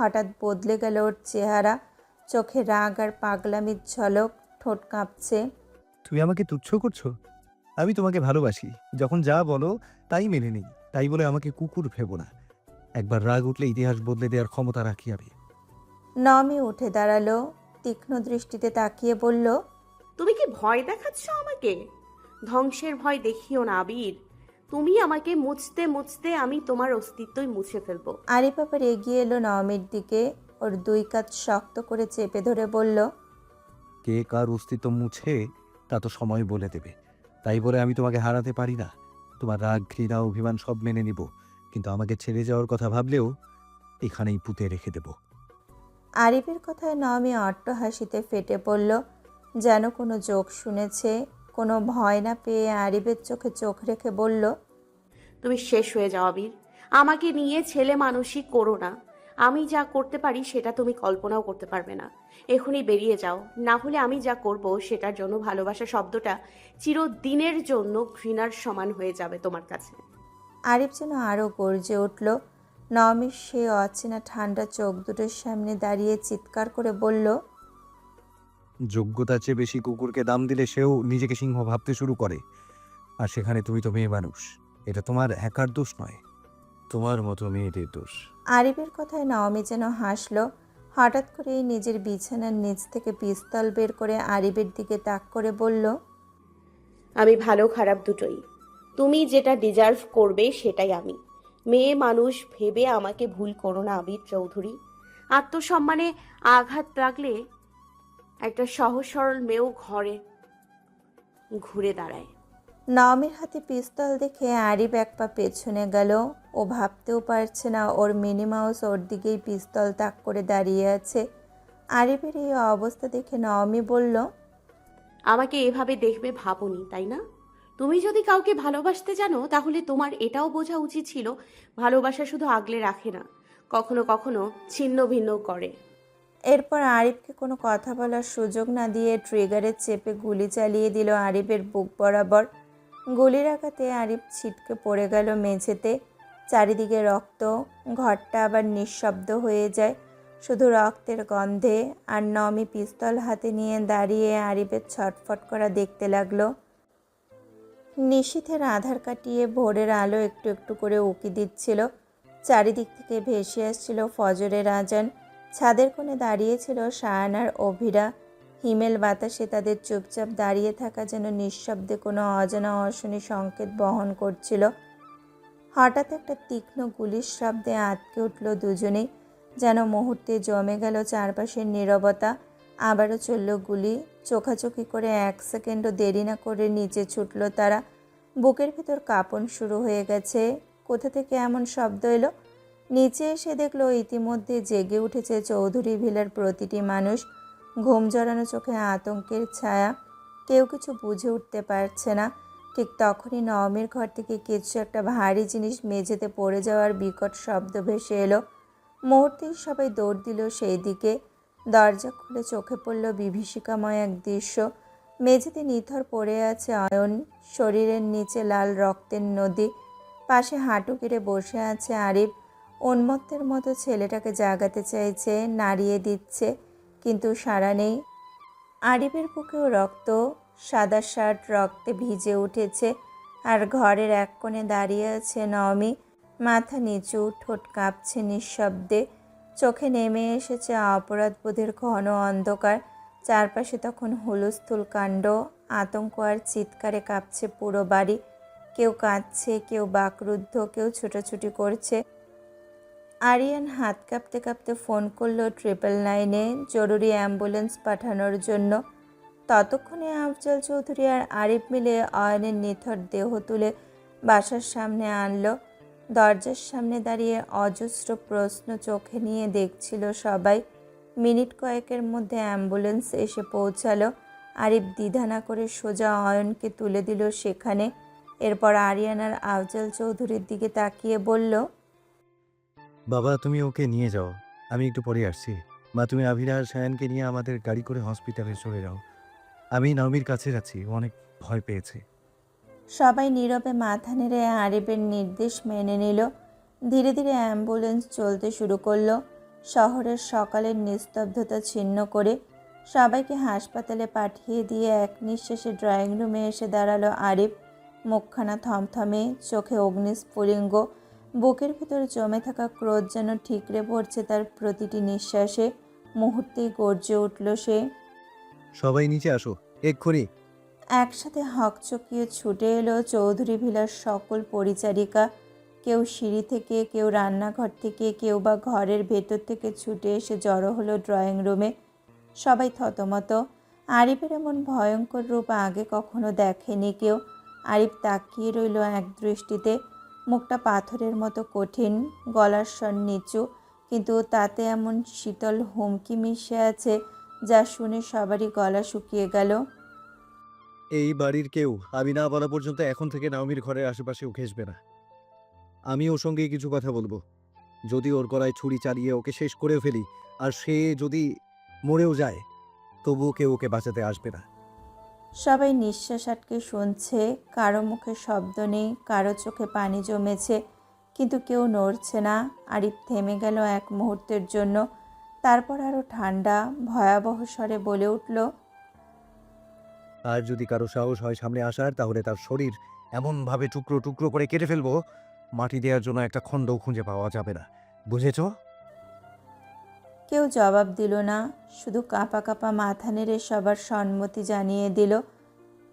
হঠাৎ বদলে গেল ওর চেহারা। চোখে রাগ আর পাগলামির ঝলক ঠোঁট কাঁপছে। তুমি আমাকে তুচ্ছ করছ? আমি তোমাকে ভালোবাসি। যখন যা বলো তাই মেনে নিই। তাই বলে আমাকে কুকুর ভেবো না। একবার রাগ উঠলে ইতিহাস বদলে দেওয়ার ক্ষমতা রাখি আমি। নমি উঠে দাঁড়াল তীক্ষ্ণ দৃষ্টিতে তাকিয়ে বলল তুমি কি ভয় দেখাচ্ছ আমাকে? ধ্বংসের ভয় দেখিও না আবির। তুমি আমাকে মুছতে মুছতে আমি তোমার অস্তিত্বই মুছে ফেলব। আরিফ আবার এগিয়ে এলো নমির দিকে। ওর দুই কাজ শক্ত করে চেপে ধরে বলল কে কার অস্তিত্ব মুছে তা তো সময় বলে দেবে। তাই বলে আমি তোমাকে হারাতে পারি না। তোমার রাগ ঘৃণা অভিমান সব মেনে নিব। কিন্তু আমাকে ছেড়ে যাওয়ার কথা ভাবলেও এখানেই পুঁতে রেখে দেব। আরিফের কথায় নমি অট্ট হাসিতে ফেটে পড়ল যেন কোনো জোক শুনেছে কোনো ভয় না পেয়ে আরিফের চোখে চোখ রেখে বলল তুমি শেষ হয়ে যাও আবির। আমাকে নিয়ে ছেলে মানুষই করো না। আমি যা করতে পারি সেটা তুমি কল্পনাও করতে পারবে না। এখনই বেরিয়ে যাও। না হলে আমি যা করব সেটার জন্য ভালোবাসা শব্দটা চিরদিনের জন্য ঘৃণার সমান হয়ে যাবে তোমার কাছে। আরিফ যেন আরও গর্জে উঠল। নমির সে অচেনা ঠান্ডা চোখ দুটোর সামনে দাঁড়িয়ে চিৎকার করে বলল যোগ্যতার চেয়ে বেশি কুকুরকে দাম দিলে সেও নিজেকে সিংহ ভাবতে শুরু করে। আর সেখানে তুমি তো মেয়ে মানুষ এটা তোমার একার দোষ নয়। তোমার মতো মেয়েদের দোষ। আরিফের কথায় নওমি যেন হাসলো হঠাৎ করেই নিজের বিছানার নিচ থেকে পিস্তল বের করে আরিফের দিকে তাক করে বলল আমি ভালো খারাপ দুটোই। তুমি যেটা ডিজার্ভ করবে সেটাই আমি। মেয়ে মানুষ ভেবে আমাকে ভুল করো না আবির চৌধুরী। আত্মসম্মানে আঘাত লাগলে একটা সহজ সরল মেয়েও ঘরে ঘুরে দাঁড়ায়। নওমির হাতে পিস্তল দেখে আরিফ এক পা পেছনে গেল। ও ভাবতেও পারছে না ওর মিনি মাউস ওর দিকেই পিস্তল তাক করে দাঁড়িয়ে আছে। আরিফের এই অবস্থা দেখে নওমি বলল আমাকে এভাবে দেখবে ভাবনি তাই না? তুমি যদি কাউকে ভালোবাসতে জানো তাহলে তোমার এটাও বোঝা উচিত ছিল ভালোবাসা শুধু আগলে রাখে না কখনো কখনো ছিন্ন ভিন্ন করে। এরপর আরিফকে কোনো কথা বলার সুযোগ না দিয়ে ট্রিগারের চেপে গুলি চালিয়ে দিল আরিফের বুক বরাবর। গুলির আঘাতে আরিফ ছিটকে পড়ে গেল মেঝেতে। চারিদিকে রক্ত, ঘরটা আবার নিঃশব্দ হয়ে যায়। শুধু রক্তের গন্ধে আর নমি পিস্তল হাতে নিয়ে দাঁড়িয়ে আরিফের ছটফট করা দেখতে লাগল। নিশীথের আধার কাটিয়ে ভোরের আলো একটু একটু করে উকি দিচ্ছিল। চারিদিক থেকে ভেসে আসছিল ফজরের আজান। ছাদের কোণে দাঁড়িয়েছিল শায়ানার অভিরা। হিমেল বাতাসে তাদের চুপচাপ দাঁড়িয়ে থাকা যেন নিঃশব্দে কোনো অজানা অশনি সংকেত বহন করছিল। হঠাৎ একটা তীক্ষ্ণ গুলির শব্দে আটকে উঠল দুজনেই, যেন মুহূর্তে জমে গেল চারপাশের নীরবতা। আবারও চলল গুলি, চোখাচোখি করে এক সেকেন্ডও দেরি না করে নিচে ছুটল তারা। বুকের ভেতর কাঁপন শুরু হয়ে গেছে। কোথা থেকে এমন শব্দ এলো? নিচে এসে দেখল ইতিমধ্যে জেগে উঠেছে চৌধুরী ভিলার প্রতিটি মানুষ। ঘুম জড়ানো চোখে আতঙ্কের ছায়া। কেউ কিছু বুঝে উঠতে পারছে না। ঠিক তখনই নবমীর ঘর থেকে কিছু একটা ভারী জিনিস মেঝেতে পড়ে যাওয়ার বিকট শব্দ ভেসে এলো। মুহূর্তেই সবাই দৌড় দিল সেই দিকে। দরজা খুলে চোখে পড়ল বিভীষিকাময় এক দৃশ্য। মেঝেতে নিথর পড়ে আছে অয়ন। শরীরের নিচে লাল রক্তের নদী। পাশে হাঁটু কেড়ে বসে আছে আরিফ। উন্মত্তের মতো ছেলেটাকে জাগাতে চাইছে, নাড়িয়ে দিচ্ছে, কিন্তু সাড়া নেই। আরিফের বুকেও রক্ত, সাদা শার্ট রক্তে ভিজে উঠেছে আর ঘরের এক কোণে দাঁড়িয়ে আছে নমি। মাথা নিচু, ঠোঁট কাঁপছে নিঃশব্দে। চোখে নেমে এসেছে অপরাধবোধের ঘন অন্ধকার। চারপাশে তখন হুলস্থুল কাণ্ড, আতঙ্ক আর চিৎকারে কাঁপছে পুরো বাড়ি। কেউ কাঁদছে, কেউ বাকরুদ্ধ, কেউ ছোটাছুটি করছে। আরিয়ান হাত কাঁপতে কাঁপতে ফোন করল ট্রিপল নাইনে জরুরি অ্যাম্বুলেন্স পাঠানোর জন্য। ততক্ষণে আফজল চৌধুরী আর আরিফ মিলে অয়নের নিথর দেহ তুলে বাসার সামনে আনলো। দরজার সামনে দাঁড়িয়ে অজস্র প্রশ্ন চোখে নিয়ে দেখছিল সবাই। মিনিট কয়েকের মধ্যে অ্যাম্বুলেন্স এসে পৌঁছালো। আরিফ দ্বিধা না করে সোজা অয়নকে তুলে দিল সেখানে। এরপর আরিয়ানার আফজল চৌধুরীর দিকে তাকিয়ে বলল বাবা, তুমি ওকে নিয়ে যাও। আমি একটু পরে আসছি। মা, তুমি আভিরা আর সায়ানকে নিয়ে আমাদের গাড়ি করে হসপিটালে চলে যাও। আমি নবমীর কাছে যাচ্ছি অনেক ভয় পেয়েছে। সবাই নীরবে মাথা নেড়ে আরিফের নির্দেশ মেনে নিল। ধীরে ধীরে অ্যাম্বুলেন্স চলতে শুরু করল। শহরের সকালের নিস্তব্ধতা ছিন্ন করে সবাইকে হাসপাতালে পাঠিয়ে দিয়ে এক নিঃশ্বাসে ড্রয়িং রুমে এসে দাঁড়াল আরিফ। মুখখানা থমথমে, চোখে অগ্নিস্ফুলিঙ্গ বুকের ভেতর জমে থাকা ক্রোধ যেন ঠিকরে পড়ছে তার প্রতিটি নিঃশ্বাসে। মুহূর্তেই গর্জে উঠল সে। সবাই নিচে আসো এক্ষুনি। একসাথে হকচকিয়ে ছুটে এলো চৌধুরী ভিলার সকল পরিচারিকা। কেউ সিঁড়ি থেকে কেউ রান্নাঘর থেকে কেউ বা ঘরের ভেতর থেকে ছুটে এসে জড়ো হলো ড্রয়িং রুমে। সবাই থতমত। আরিফের এমন ভয়ঙ্কর রূপ আগে কখনো দেখেনি কেউ। আরিফ তাকিয়ে রইল এক দৃষ্টিতে মুখটা পাথরের মতো কঠিন, গলার স্বর নিচু, কিন্তু তাতে এমন শীতল হুমকি মিশে আছে যা শুনে সবারই গলা শুকিয়ে গেল। এই বাড়ির কেউ আমি না বলা পর্যন্ত এখন থেকে নাওমির ঘরের আশেপাশেও ঘেসবে না। আমি ওর সঙ্গে কিছু কথা বলব। যদি ওর গলায় ছুরি চালিয়ে ওকে শেষ করে ফেলি, আর সে যদি মরেও যায়, তবুও কেউ ওকে বাঁচাতে আসবে না। সবাই নিঃশ্বাস আটকে শুনছে, কারও মুখে শব্দ নেই, কারও চোখে পানি জমেছে, কিন্তু কেউ নড়ছে না। আরিফ থেমে গেল এক মুহূর্তের জন্য। তারপর আরও ঠান্ডা, ভয়াবহ স্বরে বলে উঠল, আর যদি কারও সাহস হয় সামনে আসার, তাহলে তার শরীর এমনভাবে টুকরো টুকরো করে কেটে ফেলব। মাটি দেওয়ার জন্য একটা খণ্ডও খুঁজে পাওয়া যাবে না। বুঝেছ? কেউ জবাব দিল না, শুধু কাঁপা কাঁপা মাথা নেড়ে সবার সম্মতি জানিয়ে দিল।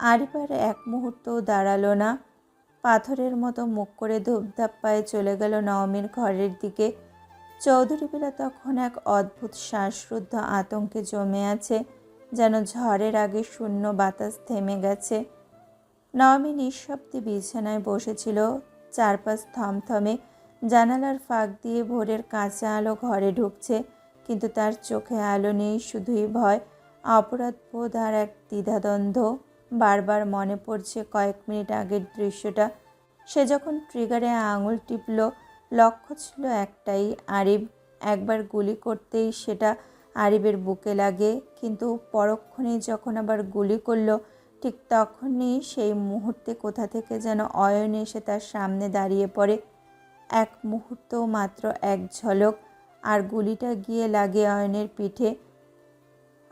আরিফার এক মুহূর্তও দাঁড়াল না। পাথরের মতো মুখ করে ধূপধাপ পায়ে চলে গেল নবমীর ঘরের দিকে। চৌধুরী বেলা তখন এক অদ্ভুত শ্বাসরুদ্ধ আতঙ্কে জমে আছে, যেন ঝড়ের আগে শূন্য বাতাস থেমে গেছে। নবমী নিঃশব্দে বিছানায় বসেছিল, চারপাশ থমথমে, জানালার ফাঁক দিয়ে ভোরের কাঁচা আলো ঘরে ঢুকছে। কিন্তু তার চোখে আলো নেই, শুধুই ভয়, অপরাধ বোধ আর এক দ্বিধাদ্বন্দ্ব। বারবার মনে পড়ছে কয়েক মিনিট আগের দৃশ্যটা। সে যখন ট্রিগারে আঙুল টিপল, লক্ষ্য ছিল একটাই, আরিব। একবার গুলি করতেই সেটা আরিবের বুকে লাগে, কিন্তু পরক্ষণেই যখন আবার গুলি করল, ঠিক তখনই সেই মুহূর্তে কোথা থেকে যেন অয়ন এসে তার সামনে দাঁড়িয়ে পড়ে। এক মুহূর্ত মাত্র এক ঝলক আর গুলিটা গিয়ে লাগে অয়নের পিঠে।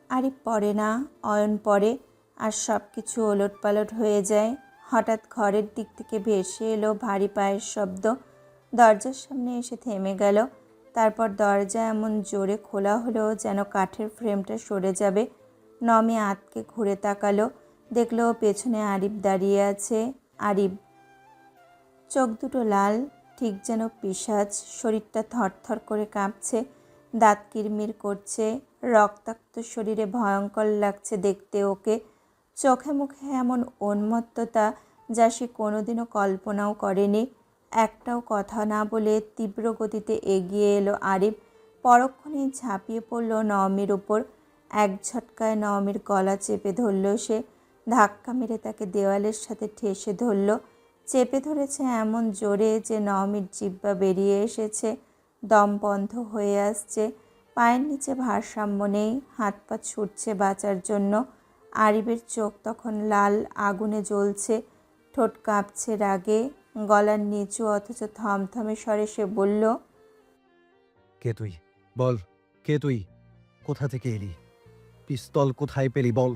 আরিফ পড়ে না, অয়ন পড়ে আর সব কিছু ওলট পালট হয়ে যায়। হঠাৎ ঘরের দিক থেকে ভেসে এলো ভারী পায়ের শব্দ। দরজার সামনে এসে থেমে গেল। তারপর দরজা এমন জোরে খোলা হলো যেন কাঠের ফ্রেমটা সরে যাবে। নমে আতকে ঘুরে তাকালো, দেখল পেছনে আরিফ দাঁড়িয়ে আছে। আরিফ, চোখ দুটো লাল ঠিক যেন পিসাজ শরীরটা থরথর করে কাঁপছে, দাঁত কিরমির করছে, রক্তাক্ত শরীরে ভয়ঙ্কর লাগছে দেখতে ওকে। চোখে মুখে এমন উন্মত্ততা যা সে কোনোদিনও কল্পনাও করেনি। একটাও কথা না বলে তীব্র গতিতে এগিয়ে এলো আরিফ। পরক্ষণেই ঝাঁপিয়ে পড়ল নওমির উপর এক ঝটকায় নওমির গলা চেপে ধরল সে। ধাক্কা মেরে তাকে দেওয়ালের সাথে ঠেসে ধরল। চেপে ধরেছে এমন জোরে যে নওমির জিব্বা বেরিয়ে এসেছে। দম বন্ধ হয়ে আসছে। পায়ের নিচে ভারসাম্য নেই। হাত পা ছুটছে বাঁচার জন্য। আরিবের চোখ তখন লাল, আগুনে জ্বলছে। ঠোঁট কাঁপছে রাগে। গলার নিচু অথচ থমথমে স্বরে সে বলল, কে তুই? বল, কে তুই? কোথা থেকে এলি? পিস্তল কোথায় পেলি? বল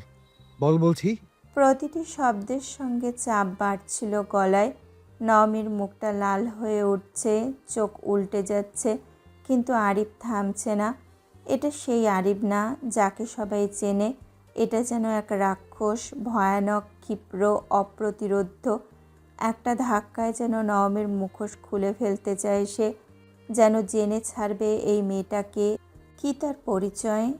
বল বলছি। প্রতিটি শব্দের সঙ্গে চাপ বাড়ছিল গলায়। নমির মুখটা লাল হয়ে উঠছে, চোখ উল্টে যাচ্ছে, কিন্তু আরিফ থামছে না। এটা সেই আরিফ না, যাকে সবাই চেনে। এটা যেন এক রাক্ষস, ভয়ানক, ক্ষিপ্র, অপ্রতিরোধ্য। একটা ধাক্কায় যেন নবমের মুখোশ খুলে ফেলতে চায় সে, যেন জেনে ছাড়বে এই মেয়েটাকে। কি তার পরিচয়?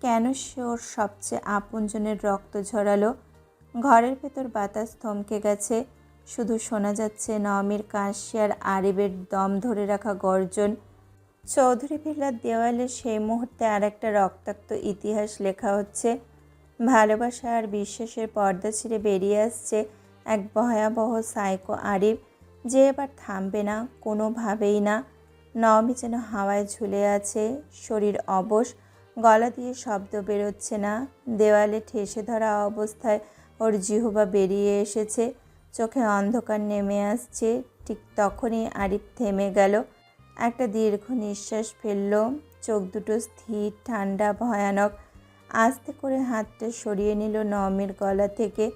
কেন সে ওর সবচেয়ে আপনজনের রক্ত ঝরালো? ঘরের ভেতর বাতাস থমকে গেছে। শুধু শোনা যাচ্ছে নমির কাশি আর আরিবের দম ধরে রাখা গর্জন। চৌধুরী ভিল্লার দেওয়ালে সেই মুহূর্তে আর একটা রক্তাক্ত ইতিহাস লেখা হচ্ছে। ভালোবাসা আর বিশ্বাসের পর্দা ছিঁড়ে বেরিয়ে আসছে এক ভয়াবহ সাইকো আরিফ যে এবার থামবে না, কোনোভাবেই না। নবমী যেন হাওয়ায় ঝুলে আছে, শরীর অবশ, গলা দিয়ে শব্দ বেরোচ্ছে না। দেওয়ালে ঠেসে ধরা অবস্থায় ওর জিহবা বেরিয়ে এসেছে। চোখে অন্ধকার নেমে আসছে। ঠিক তখনই আরিফ থেমে গেল। একটা দীর্ঘ নিঃশ্বাস ফেলল। চোখ দুটো স্থির, ঠান্ডা, ভয়ানক। আস্তে করে হাতটা সরিয়ে নিল নমের গলা থেকে।